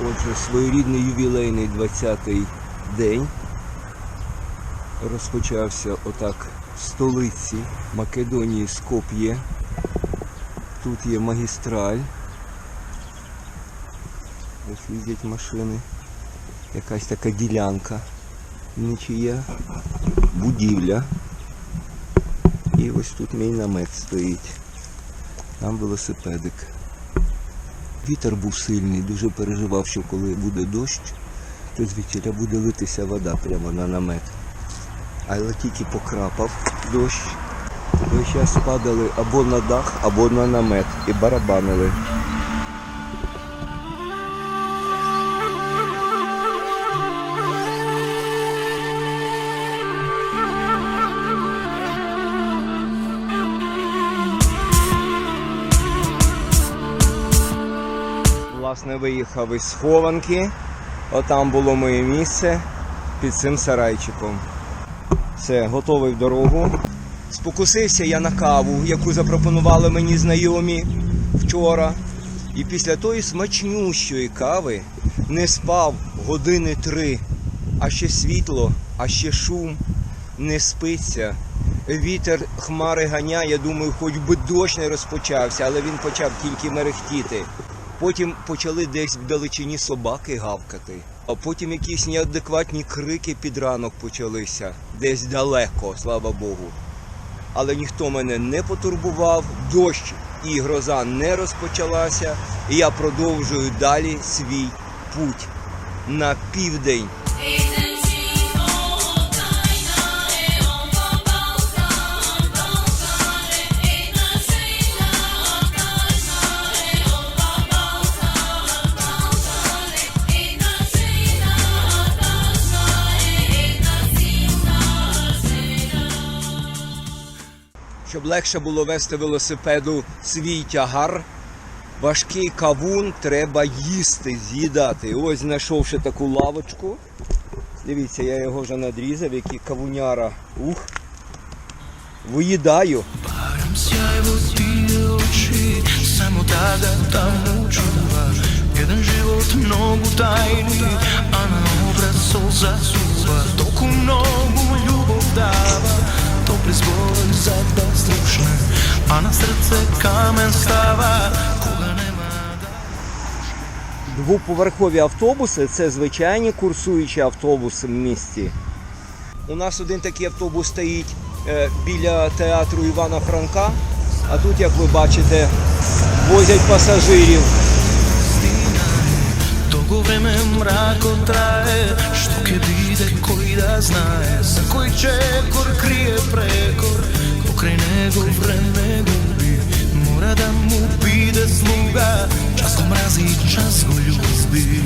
Отже, своєрідний ювілейний 20-й день розпочався отак в столиці Македонії Скоп'є. Тут є магістраль. Ось їздять машини. Якась така ділянка. Нічия. Будівля. І ось тут мій намет стоїть. Там велосипедик. Вітер був сильний, дуже переживав, що коли буде дощ, то звідтіля буде литися вода прямо на намет. Але тільки покрапав дощ, то зараз падали або на дах, або на намет і барабанили. Власне, виїхав із схованки. Отам було моє місце під цим сарайчиком. Все, готовий в дорогу. Спокусився я на каву, яку запропонували мені знайомі вчора. І після тої смачнющої кави не спав години три, а ще світло, а ще шум, не спиться. Вітер хмари ганяє, думаю, хоч би дощ не розпочався, але він почав тільки мерехтіти. Потім почали десь вдалечині собаки гавкати, а потім якісь неадекватні крики під ранок почалися, десь далеко, слава Богу. Але ніхто мене не потурбував, дощ і гроза не розпочалася, і я продовжую далі свій путь на південь. Щоб легше було вести велосипеду свій тягар, важкий кавун треба їсти, з'їдати. Ось знайшовши таку лавочку. Дивіться, я його вже надрізав, який кавуняра. Ух. Виїдаю. Jedan život mnogo tajni, a na obraz solza dava, strušne A na srce kamen stava, koga Двоповерхові автобуси це звичайні курсуючі автобуси в місті. У нас один такий автобус стоїть е, біля театру Івана Франка, а тут, як ви бачите, возять пасажирів. Dugo vreme mrako traje Što ke bide koji da znaje Za koji čekor krije prekor. Pokraj nego vreme gubi Mora da mu bide sluga Čas go mrazi, čas go ljubi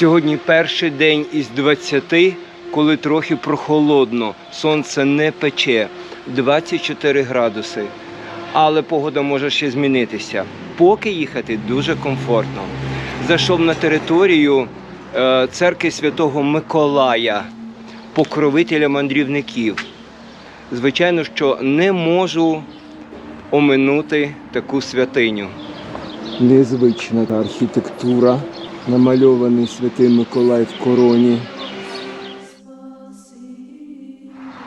Сьогодні перший день із 20, коли трохи прохолодно, сонце не пече, 24 градуси. Але погода може ще змінитися. Поки їхати дуже комфортно. Зайшов на територію е, церкви Святого Миколая, покровителя мандрівників. Звичайно, що не можу оминути таку святиню. Незвична архітектура, намальований святий Миколай в короні.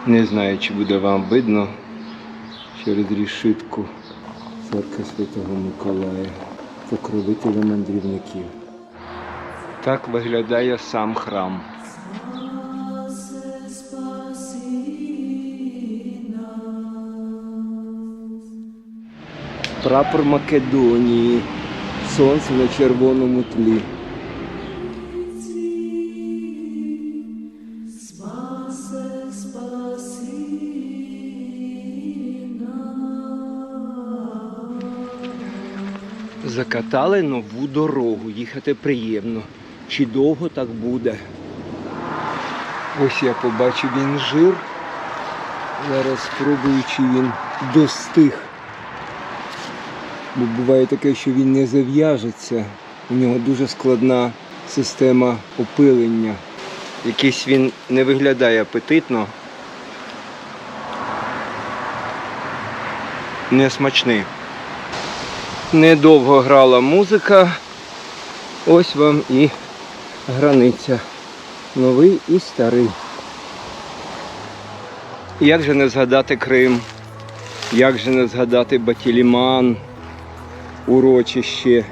Не знаю, чи буде вам видно через рішитку церква Святого Миколая, покровителя мандрівників. Так виглядає сам храм. Прапор Македонії. Сонце на червоному тлі. Закатали нову дорогу, їхати приємно. Чи довго так буде? Ось я побачив інжир. Зараз спробую, чи він достиг. Бо буває таке, що він не зав'яжеться У нього дуже складна система опилення. Якийсь він не виглядає апетитно. Несмачний. Недовго грала музика. Ось вам і границя. Новий і старий. Як же не згадати Крим? Як же не згадати Батіліман, урочище?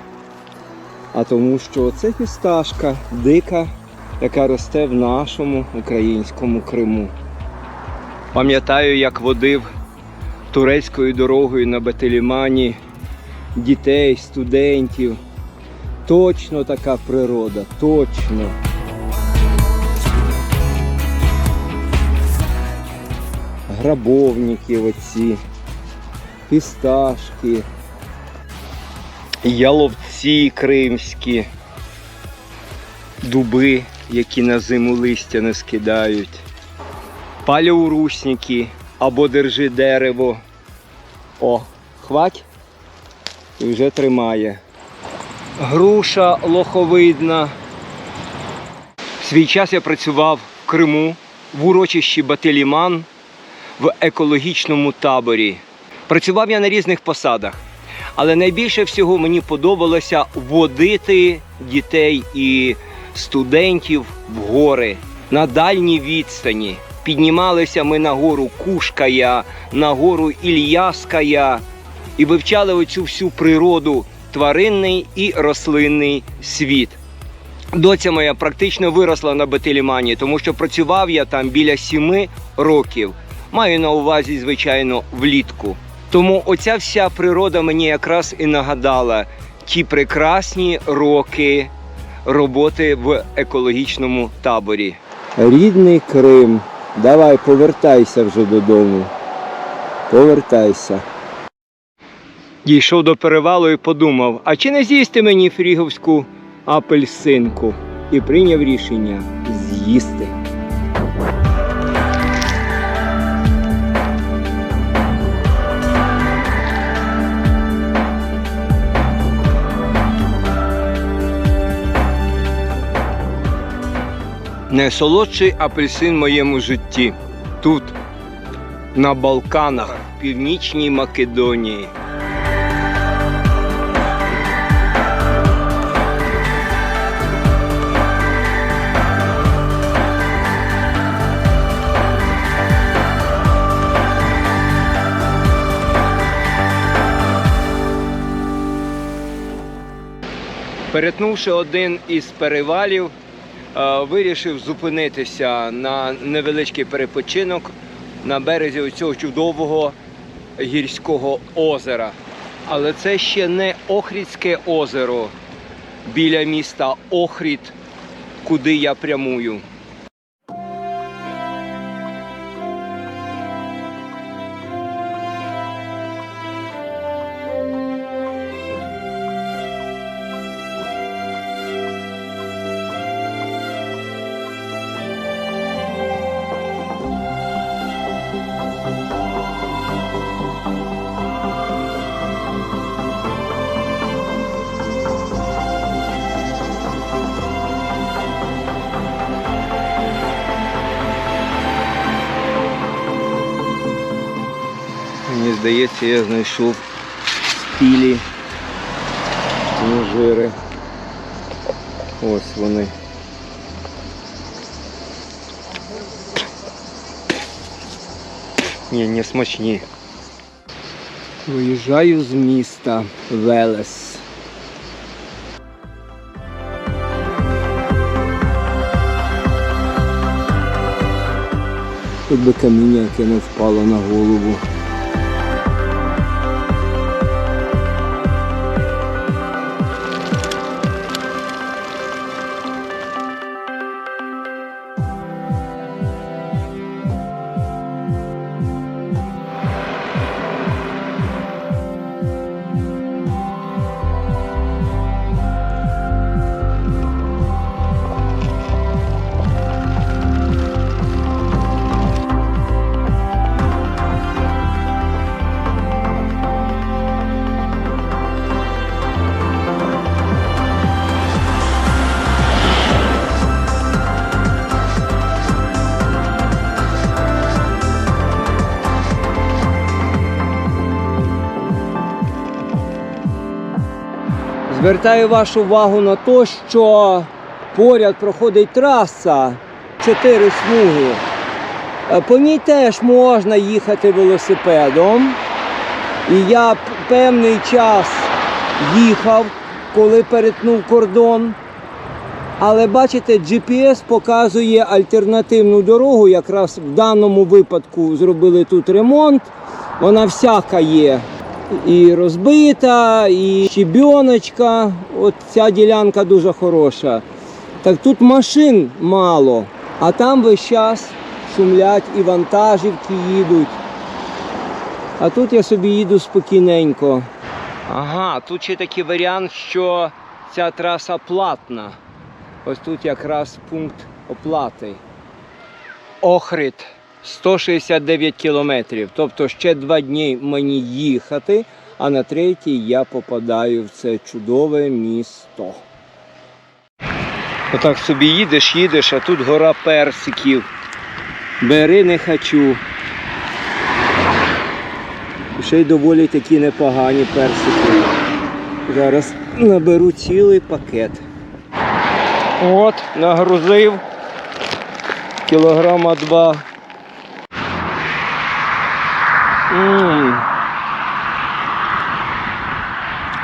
А тому що це фісташка дика, яка росте в нашому українському Криму. Пам'ятаю, як водив турецькою дорогою на Батилімані дітей, студентів. Точно така природа, точно. Грабовники оці, фісташки, яловці кримські, дуби, які на зиму листя не скидають, палеурусники або держи дерево. О, хвать і вже тримає. Груша лоховидна. В свій час я працював в Криму в урочищі Батиліман в екологічному таборі. Працював я на різних посадах, але найбільше всього мені подобалося водити дітей і студентів в гори на дальній відстані. Піднімалися ми на гору Кушкая, на гору Ільяская і вивчали оцю всю природу, тваринний і рослинний світ. Доця моя практично виросла на Бетелімані, тому що працював я там біля сіми років. Маю на увазі, звичайно, влітку. Тому оця вся природа мені якраз і нагадала ті прекрасні роки роботи в екологічному таборі. Рідний Крим, давай повертайся вже додому. Повертайся. Дійшов до перевалу і подумав, а чи не з'їсти мені фріговську апельсинку? І прийняв рішення з'їсти. Найсолодший апельсин в моєму житті. Тут, на Балканах, в Північній Македонії. Перетнувши один із перевалів, вирішив зупинитися на невеличкий перепочинок на березі цього чудового гірського озера. Але це ще не Охрідське озеро біля міста Охрід, куди я прямую. Здається, я знайшов спілі інжири. Ось вони. Ні, не смачні. Виїжджаю з міста Велес. Тут би каміння, яке не впало на голову. Звертаю вашу увагу на те, що поряд проходить траса, чотири смуги. Е, По ній теж можна їхати велосипедом. І я певний час їхав, коли перетнув кордон. Але бачите, GPS показує альтернативну дорогу. Якраз в даному випадку зробили тут ремонт. Вона всяка є. І розбита, і щебіночка. От ця ділянка дуже хороша. Так тут машин мало, а там весь час шумлять і вантажівки їдуть. А тут я собі їду спокійненько. Ага, тут ще такий варіант, що ця траса платна. Ось тут якраз пункт оплати. Охрид 169 кілометрів. Тобто ще два дні мені їхати, а на третій я попадаю в це чудове місто. Отак собі їдеш, їдеш, а тут гора персиків. Бери не хочу. Ще й доволі такі непогані персики. Зараз наберу цілий пакет. От, нагрузив кілограма два.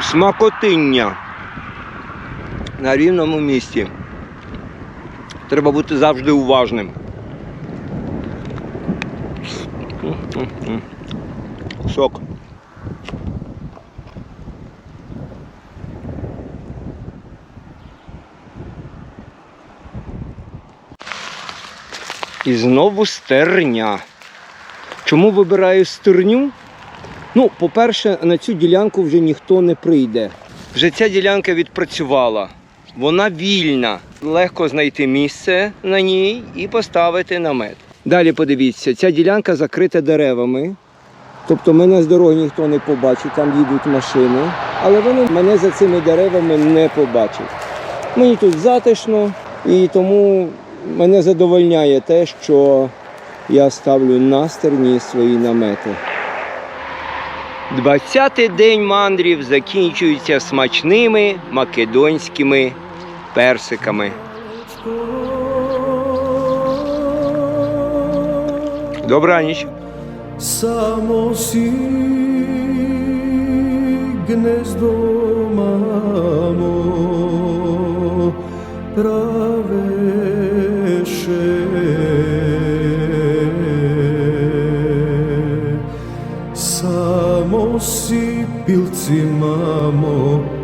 Смакотиння на рівному місці. Треба бути завжди уважним. Сок. І знову стерня. Чому вибираю стерню? Ну, по-перше, на цю ділянку вже ніхто не прийде. Вже ця ділянка відпрацювала. Вона вільна. Легко знайти місце на ній і поставити намет. Далі подивіться, ця ділянка закрита деревами. Тобто мене з дороги ніхто не побачить, там їдуть машини. Але вони мене за цими деревами не побачать. Мені тут затишно, і тому мене задовольняє те, що я ставлю на стерні свої намети. Двадцятий день мандрів закінчується смачними македонськими персиками. Добраніч. Samo si gnezdo mamo Mamo valjali